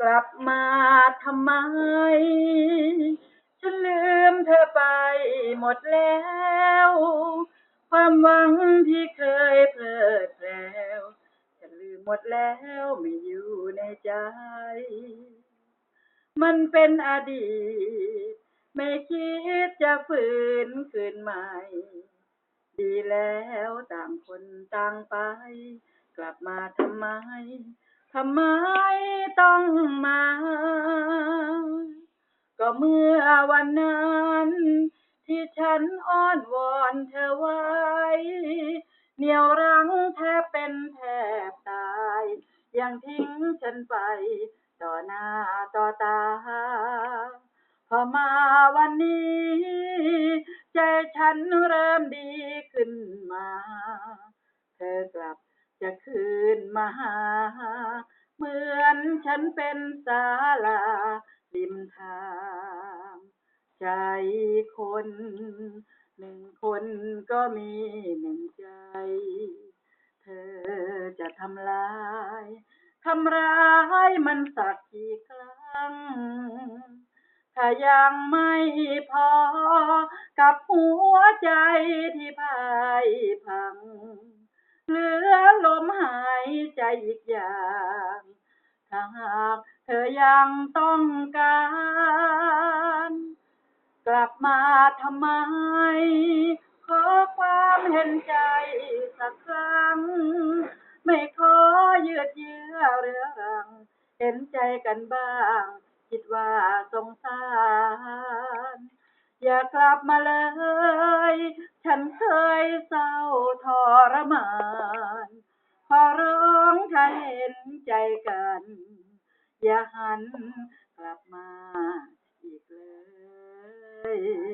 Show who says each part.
Speaker 1: กลับมาทำไม ฉันลืมเธอไปหมดแล้ว ความหวังที่เคยเพลิดเพล้วฉันลืมหมดแล้วไม่อยู่ในใจ มันเป็นอดีต ไม่คิดจะฝืนคืนใหม่ ดีแล้วต่างคนต่างไป กลับมาทำไม ทำไมต้องมา ก็เมื่อวันนั้น ที่ฉันอ้อนวอนเธอไว้ เหนี่ยวรั้งแทบเป็นแทบตาย ยังทิ้งฉันไปต่อหน้าต่อตา พอมาวันนี้ ใจฉันเริ่มดีขึ้นมา เธอกลับจะคืนมาหา ฉันเป็นศาลาริมทาง ใจคน หนึ่งคนก็มีหนึ่งใจ เธอจะทำลายทำร้ายมันสักกี่ครั้ง ถ้ายังไม่พอกับหัวใจที่พ่ายพัง เหลือลมหายใจอีกอย่าง หากเธอยังต้องการ กลับมาทำไม ขอความเห็นใจสักครั้ง ไม่ขอยืดเยื้อเรื้อรัง เห็นใจกันบ้าง คิดว่าสงสาร อย่ากลับมาเลย เห็นใจกัน อย่าหันกลับมาอีกเลย